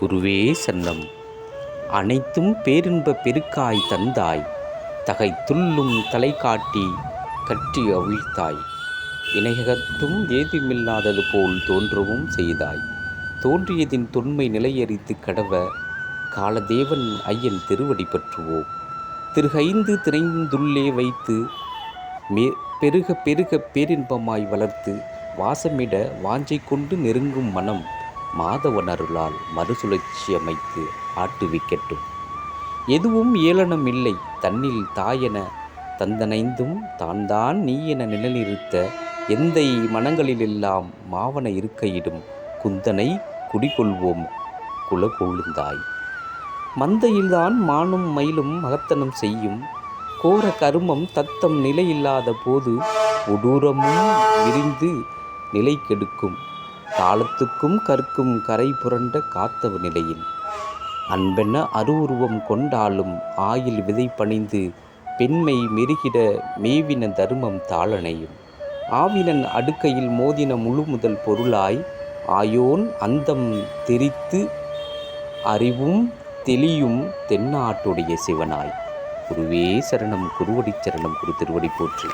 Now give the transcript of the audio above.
குருவே சன்னம். அனைத்தும் பேரின்ப பெருக்காய் தந்தாய். தகை துள்ளும் தலை காட்டி கற்றி அவிழ்த்தாய். இணையகத்தும் ஏதுமில்லாதது போல் தோன்றவும் செய்தாய். தோன்றியதின் தொன்மை நிலையறித்து கடவ காலதேவன் ஐயன் திருவடி பற்றுவோம். திருகைந்து திரைந்துள்ளே வைத்து மே பெருக பெருக பேரின்பமாய் வளர்த்து வாசமிட வாஞ்சை கொண்டு நெருங்கும் மனம் மாதவன் அருளால் மறுசுழற்சி அமைத்து ஆட்டுவிக்கட்டும் எதுவும் ஏளனம் இல்லை தன்னில் தாயென தந்தனைந்தும் தான் தான் நீ என நிலநிறுத்த எந்தை மனங்களிலெல்லாம் மாவன இருக்கையிடும் குந்தனை குடிகொள்வோம் குலகொழுந்தாய். மந்தையில்தான் மானும் மயிலும் மகத்தனம் செய்யும் கோர கருமம் தத்தம் நிலையில்லாத போது உடூரமும் விரிந்து நிலை கெடுக்கும் தாளத்துக்கும் கற்கும் கரை புரண்ட காத்தவ நிலையில். அன்பென அருவுருவம் கொண்டாலும் ஆயில் விதை பணிந்து பெண்மை மெருகிட மேவின தர்மம் தாளனையும். ஆவினன் அடுக்கையில் மோதின முழு முதல் பொருளாய் ஆயோன் அந்தம் தெரித்து அறிவும் தெளியும் தென்னாட்டுடைய சிவனாய். குருவே சரணம் குருவடி சரணம் குரு திருவடி போற்றி.